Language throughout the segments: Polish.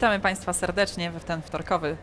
Witamy Państwa serdecznie w ten wtorkowy,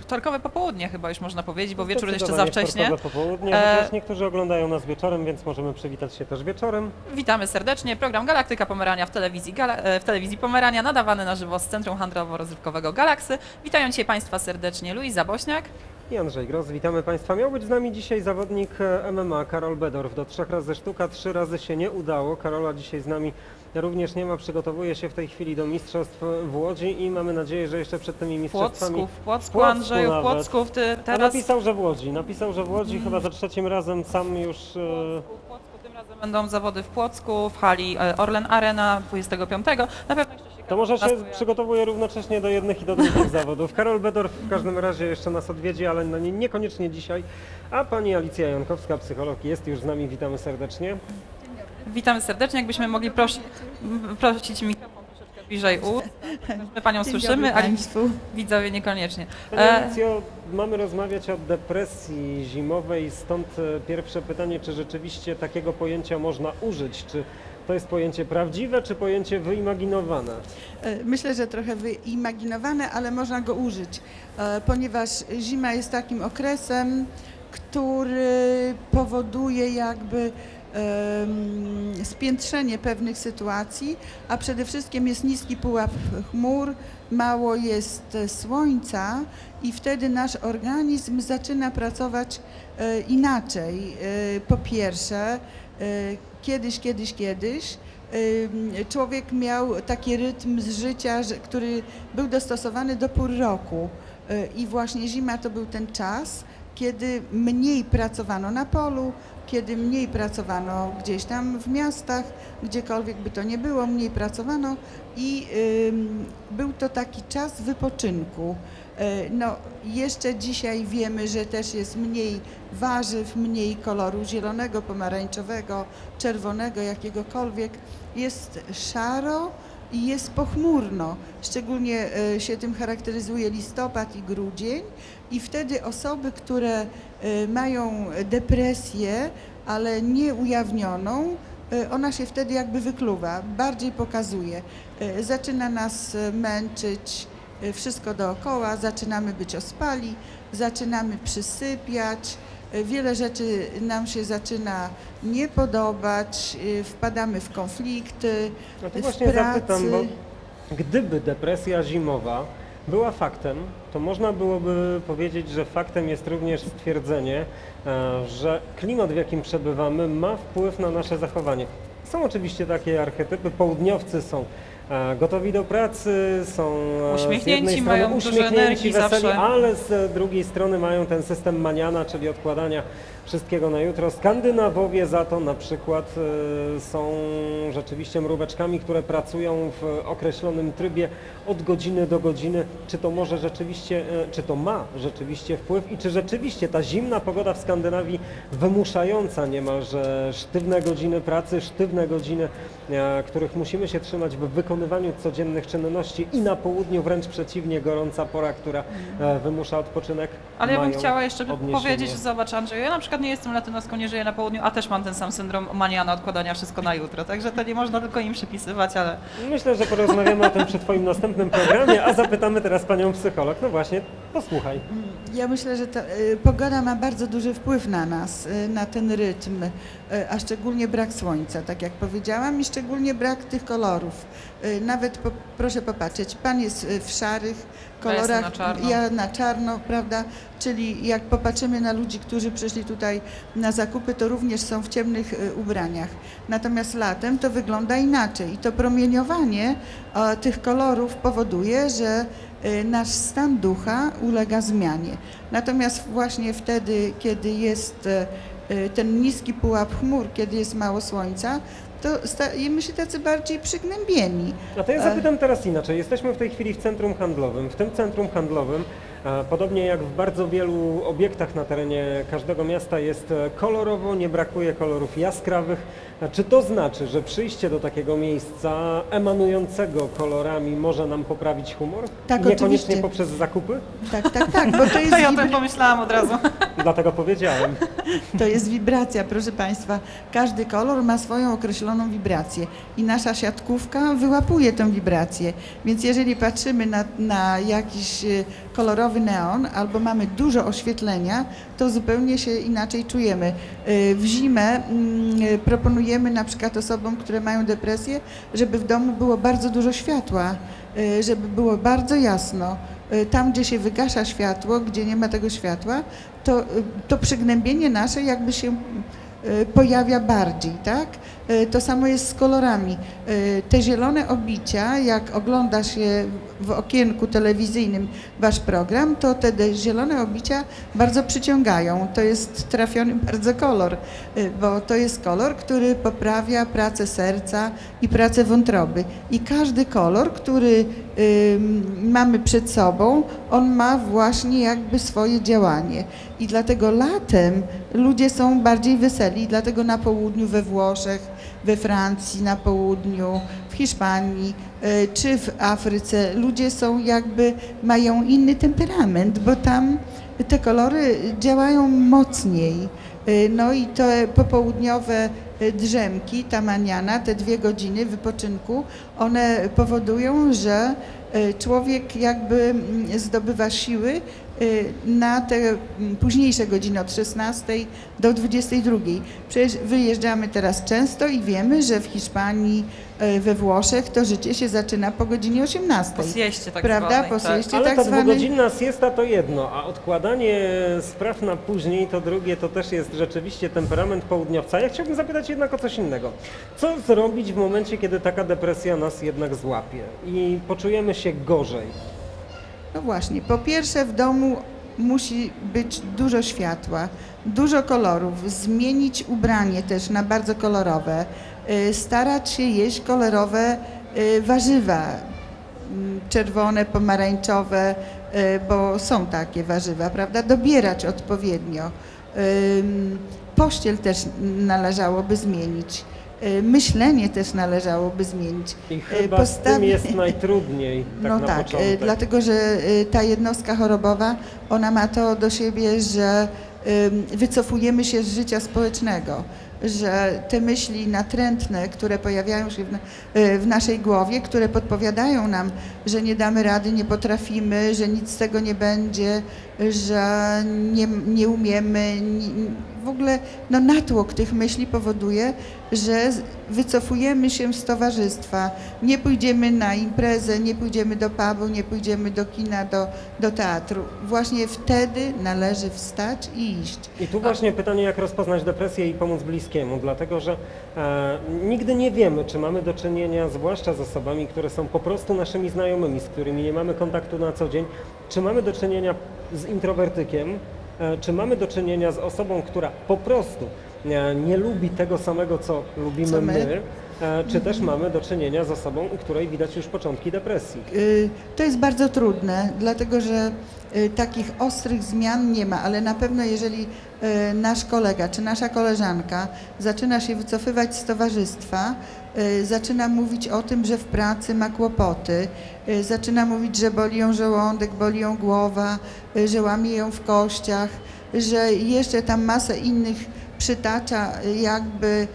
wtorkowe popołudnie chyba już można powiedzieć, bo wieczór jeszcze za wcześnie. wtorkowe popołudnie, E, niektórzy oglądają nas wieczorem, więc możemy przywitać się też wieczorem. Witamy serdecznie. Program Galaktyka Pomerania w telewizji, Gala, e, w telewizji Pomerania, nadawany na żywo z Centrum Handlowo-Rozrywkowego Galaksy. Witają dzisiaj Państwa serdecznie Luiza Bośniak. I Andrzej Gros, witamy Państwa. Miał być z nami dzisiaj zawodnik e, MMA Karol Bedorf. Do trzech razy sztuka, trzy razy się nie udało. Karola dzisiaj z nami również nie ma, przygotowuje się w tej chwili do mistrzostw w Łodzi i mamy nadzieję, że jeszcze przed tymi mistrzostwami... Płocku, w Płocku, Płocku Andrzeju, w nawet. Płocku. Ty A teraz... napisał, że w Łodzi. Napisał, że w Łodzi chyba za trzecim razem sam już... e, W Płocku, tym razem będą zawody w Płocku, w hali e, Orlen Arena 25. Na pewno To może się przygotowuje równocześnie do jednych i do drugich zawodów. Karol Bedorf w każdym razie jeszcze nas odwiedzi, ale no nie, niekoniecznie dzisiaj. A pani Alicja Jankowska, psycholog, jest już z nami. Witamy serdecznie. Witamy serdecznie. Jakbyśmy mogli prosi, prosić mikrofon troszeczkę bliżej ust. My Panią Dzień słyszymy, Państwu. widzowie niekoniecznie. Pani E, Alicjo, mamy rozmawiać o depresji zimowej, stąd pierwsze pytanie, czy rzeczywiście takiego pojęcia można użyć? Czy to jest pojęcie prawdziwe, czy pojęcie wyimaginowane? E, Myślę, że trochę wyimaginowane, ale można go użyć, e, ponieważ zima jest takim okresem, który powoduje jakby spiętrzenie pewnych sytuacji, a przede wszystkim jest niski pułap chmur, mało jest e, słońca i wtedy nasz organizm zaczyna pracować inaczej. Po pierwsze, kiedyś, kiedyś, kiedyś ym, człowiek miał taki rytm z życia, który był dostosowany do pór roku. Y, I właśnie zima to był ten czas, kiedy mniej pracowano na polu, kiedy mniej pracowano gdzieś tam w miastach, gdziekolwiek by to nie było, mniej pracowano i był to taki czas wypoczynku. Y, No, jeszcze dzisiaj wiemy, że też jest mniej warzyw, mniej koloru zielonego, pomarańczowego, czerwonego, jakiegokolwiek. Jest szaro i jest pochmurno. Szczególnie e, się tym charakteryzuje listopad i grudzień. I wtedy osoby, które e, mają depresję, ale nie ujawnioną, e, ona się wtedy jakby wykluwa, bardziej pokazuje. E, Zaczyna nas e, męczyć e, wszystko dookoła, zaczynamy być ospali, zaczynamy przysypiać, e, wiele rzeczy nam się zaczyna nie podobać, e, wpadamy w konflikty, No to w właśnie pracy. zapytam, bo gdyby depresja zimowa była faktem, to można byłoby powiedzieć, że faktem jest również stwierdzenie, e, że klimat, w jakim przebywamy, ma wpływ na nasze zachowanie. Są oczywiście takie archetypy, południowcy są gotowi do pracy, są e, z Uśmiechnięci, jednej strony mają uśmiechnięci, energii weseli, zawsze. ale z drugiej strony mają ten system maniana, czyli odkładania wszystkiego na jutro. Skandynawowie za to na przykład e, są rzeczywiście mróweczkami, które pracują w określonym trybie od godziny do godziny. Czy to może rzeczywiście, e, czy to ma rzeczywiście wpływ i czy rzeczywiście ta zimna pogoda w Skandynawii wymuszająca niemalże sztywne godziny pracy, sztywne godziny, których musimy się trzymać w wykonywaniu codziennych czynności i na południu wręcz przeciwnie, gorąca pora, która e, wymusza odpoczynek. Ale ja bym chciała jeszcze odniesienie. powiedzieć, zobacz Andrzej, ja na przykład nie jestem latynoską, nie żyję na południu, a też mam ten sam syndrom maniana odkładania wszystko na jutro, także to nie można tylko im przypisywać, ale Myślę, że porozmawiamy o tym przy Twoim następnym programie, a zapytamy teraz Panią psycholog. No właśnie, posłuchaj. Ja myślę, że ta y, pogoda ma bardzo duży wpływ na nas, y, na ten rytm, y, a szczególnie brak słońca, tak jak powiedziałam, i szczególnie brak tych kolorów. Y, Nawet po, proszę popatrzeć, pan jest y, w szarych Ja kolorach, na czarno. ja na czarno, prawda? Czyli jak popatrzymy na ludzi, którzy przyszli tutaj na zakupy, to również są w ciemnych y, ubraniach. Natomiast latem to wygląda inaczej i to promieniowanie e, tych kolorów powoduje, że nasz stan ducha ulega zmianie. Natomiast właśnie wtedy, kiedy jest e, e, ten niski pułap chmur, kiedy jest mało słońca, to stajemy się tacy bardziej przygnębieni. A to ja zapytam teraz inaczej. Jesteśmy w tej chwili w centrum handlowym. W tym centrum handlowym, podobnie jak w bardzo wielu obiektach na terenie każdego miasta, jest kolorowo, nie brakuje kolorów jaskrawych. Czy to znaczy, że przyjście do takiego miejsca emanującego kolorami może nam poprawić humor? Tak, Niekoniecznie oczywiście. poprzez zakupy? Tak, tak, tak, bo to jest, to ja o tym pomyślałam od razu. Dlatego powiedziałem. to jest wibracja, proszę Państwa. Każdy kolor ma swoją określoną wibrację i nasza siatkówka wyłapuje tą wibrację. Więc jeżeli patrzymy na, na jakiś e, kolorowy neon albo mamy dużo oświetlenia, to zupełnie się inaczej czujemy. E, W zimę mm, e, proponujemy na przykład osobom, które mają depresję, żeby w domu było bardzo dużo światła, e, żeby było bardzo jasno. Tam, gdzie się wygasza światło, gdzie nie ma tego światła, to, to przygnębienie nasze jakby się pojawia bardziej, tak? E, To samo jest z kolorami. E, Te zielone obicia, jak ogląda się w okienku telewizyjnym wasz program, to te zielone obicia bardzo przyciągają. To jest trafiony bardzo kolor, e, bo to jest kolor, który poprawia pracę serca i pracę wątroby. I każdy kolor, który mamy przed sobą, on ma właśnie jakby swoje działanie. I dlatego latem ludzie są bardziej weseli, dlatego na południu we Włoszech, we Francji, na południu, w Hiszpanii y, czy w Afryce ludzie są jakby, mają inny temperament, bo tam te kolory działają mocniej. Y, No i te popołudniowe y, drzemki, ta maniana, te dwie godziny wypoczynku, one powodują, że człowiek jakby mm, zdobywa siły na te późniejsze godziny od 16 do 22. Przecież wyjeżdżamy teraz często i wiemy, że w Hiszpanii, y, we Włoszech to życie się zaczyna po godzinie 18. Po sieście tak Prawda? zwanej, Po tak. sieście. Ale tak ta zwany- dwugodzinna siesta to jedno, a odkładanie spraw na później to drugie, to też jest rzeczywiście temperament południowca. Ja chciałbym zapytać jednak o coś innego. Co zrobić w momencie, kiedy taka depresja nas jednak złapie i poczujemy się gorzej? No właśnie, po pierwsze w domu musi być dużo światła, dużo kolorów, zmienić ubranie też na bardzo kolorowe, y, starać się jeść kolorowe y, warzywa, mm, czerwone, pomarańczowe, y, bo są takie warzywa, prawda? Dobierać odpowiednio. Pościel też należałoby zmienić. Y, Myślenie też należałoby zmienić. I Y, chyba z tym jest najtrudniej, tak no na tak, początek. y, dlatego że ta jednostka chorobowa, ona ma to do siebie, że wycofujemy się z życia społecznego, że te myśli natrętne, które pojawiają się w, na- w naszej głowie, które podpowiadają nam, że nie damy rady, nie potrafimy, że nic z tego nie będzie, że nie, nie umiemy, ni- w ogóle no, natłok tych myśli powoduje, że wycofujemy się z towarzystwa, nie pójdziemy na imprezę, nie pójdziemy do pubu, nie pójdziemy do kina, do, do teatru. Właśnie wtedy należy wstać i iść. I tu właśnie pytanie, jak rozpoznać depresję i pomóc bliskiemu, dlatego że e, nigdy nie wiemy, czy mamy do czynienia, zwłaszcza z osobami, które są po prostu naszymi znajomymi, z którymi nie mamy kontaktu na co dzień, czy mamy do czynienia z introwertykiem, e, czy mamy do czynienia z osobą, która po prostu e, nie lubi tego samego, co lubimy Co my. my, czy też mamy do czynienia z osobą, u której widać już początki depresji. Y, To jest bardzo trudne, dlatego że y, takich ostrych zmian nie ma, ale na pewno jeżeli y, nasz kolega czy nasza koleżanka zaczyna się wycofywać z towarzystwa, zaczyna mówić o tym, że w pracy ma kłopoty, zaczyna mówić, że boli ją żołądek, boli ją głowa, że łamie ją w kościach, że jeszcze tam masę innych przytacza jakby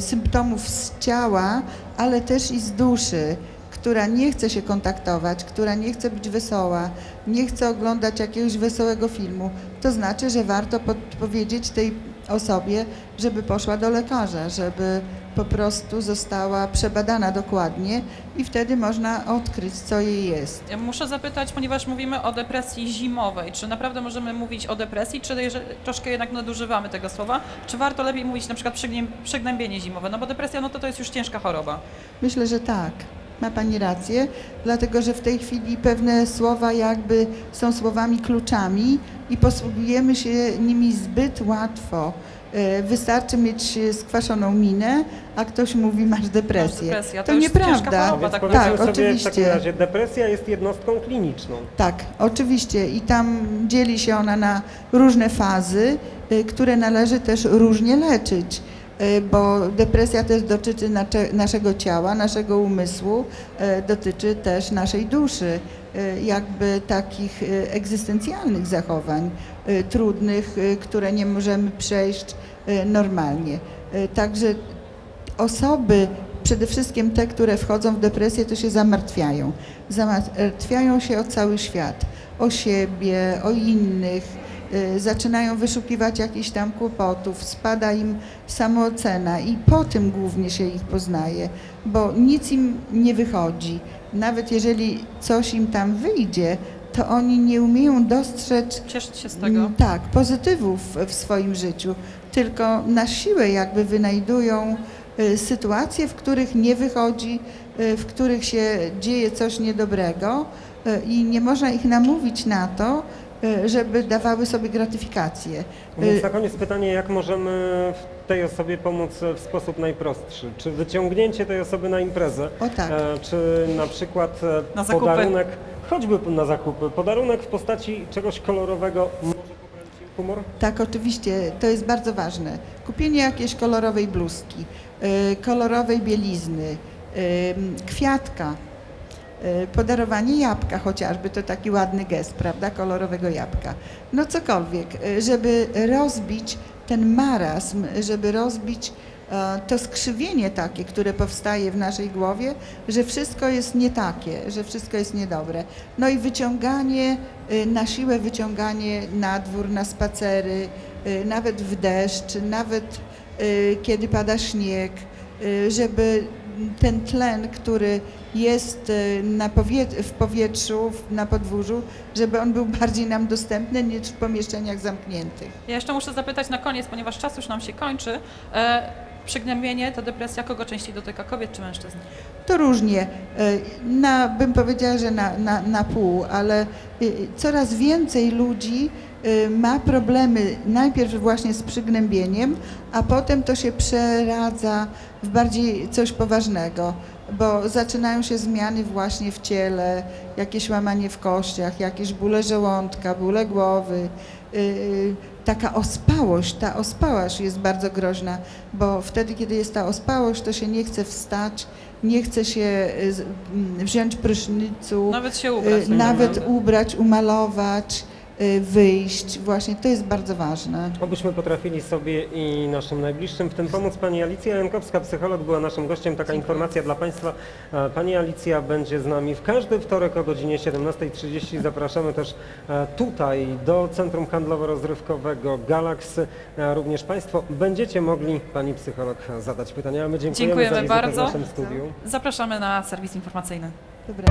symptomów z ciała, ale też i z duszy, która nie chce się kontaktować, która nie chce być wesoła, nie chce oglądać jakiegoś wesołego filmu, to znaczy, że warto podpowiedzieć tej osobie, żeby poszła do lekarza, żeby po prostu została przebadana dokładnie i wtedy można odkryć, co jej jest. Ja muszę zapytać, ponieważ mówimy o depresji zimowej, czy naprawdę możemy mówić o depresji, czy troszkę jednak nadużywamy tego słowa, czy warto lepiej mówić na przykład przygnę- przygnębienie zimowe, no bo depresja no to, to jest już ciężka choroba. Myślę, że tak. Ma Pani rację, dlatego że w tej chwili pewne słowa jakby są słowami kluczami i posługujemy się nimi zbyt łatwo. E, Wystarczy mieć skwaszoną minę, a ktoś mówi masz depresję. Masz depresję, to to nieprawda. choroba. Tak tak, sobie w oczywiście. takim razie, depresja jest jednostką kliniczną. Tak, oczywiście i tam dzieli się ona na różne fazy, y, które należy też różnie leczyć, bo depresja też dotyczy naszego ciała, naszego umysłu, y, dotyczy też naszej duszy, y, jakby takich egzystencjalnych zachowań, trudnych, które nie możemy przejść normalnie. Także osoby, przede wszystkim te, które wchodzą w depresję, to się zamartwiają. Zamartwiają się o cały świat, o siebie, o innych. Y, Zaczynają wyszukiwać jakichś tam kłopotów, spada im samoocena i po tym głównie się ich poznaje, bo nic im nie wychodzi. Nawet jeżeli coś im tam wyjdzie, to oni nie umieją dostrzec Cieszyć się z tego. Mm, Tak, pozytywów w swoim życiu, tylko na siłę jakby wynajdują y, sytuacje, w których nie wychodzi, y, w których się dzieje coś niedobrego i nie można ich namówić na to, żeby dawały sobie gratyfikację. Więc Y, na koniec pytanie, jak możemy w tej osobie pomóc w sposób najprostszy? Czy wyciągnięcie tej osoby na imprezę? O tak. E, czy na przykład e, Na podarunek, choćby na zakupy, podarunek w postaci czegoś kolorowego może poprawić jej humor? Tak, oczywiście, to jest bardzo ważne. Kupienie jakiejś kolorowej bluzki, kolorowej bielizny, kwiatka, podarowanie jabłka chociażby, to taki ładny gest, prawda, kolorowego jabłka. No cokolwiek, y, żeby rozbić ten marazm, żeby rozbić e, to skrzywienie takie, które powstaje w naszej głowie, że wszystko jest nie takie, że wszystko jest niedobre. No i wyciąganie, y, na siłę wyciąganie na dwór, na spacery, y, nawet w deszcz, nawet y, kiedy pada śnieg, y, żeby ten tlen, który jest na powie- w powietrzu, na podwórzu, żeby on był bardziej nam dostępny niż w pomieszczeniach zamkniętych. Ja jeszcze muszę zapytać na koniec, ponieważ czas już nam się kończy. E, przygnębienie, ta depresja, kogo częściej dotyka, kobiet czy mężczyzn? To różnie. E, Na, bym powiedziała, że na, na, na pół, ale y, coraz więcej ludzi y, ma problemy najpierw właśnie z przygnębieniem, a potem to się przeradza w bardziej coś poważnego, bo zaczynają się zmiany właśnie w ciele, jakieś łamanie w kościach, jakieś bóle żołądka, bóle głowy. Taka ospałość, ta ospałość jest bardzo groźna, bo wtedy, kiedy jest ta ospałość, to się nie chce wstać, nie chce się y, z- m, wziąć prysznicu, Nawet się ubrać. y, nawet ubrać, umalować, wyjść. Właśnie to jest bardzo ważne. Obyśmy potrafili sobie i naszym najbliższym w tym pomóc. Pani Alicja Jankowska, psycholog, była naszym gościem. Taka informacja dla Państwa. E, Pani Alicja będzie z nami w każdy wtorek o godzinie 17.30. Zapraszamy też e, tutaj do Centrum Handlowo-Rozrywkowego Galax. E, Również Państwo będziecie mogli Pani psycholog zadać pytania. A my dziękujemy, Dziękujemy za bardzo. w naszym studiu. Zapraszamy na serwis informacyjny. Dobra.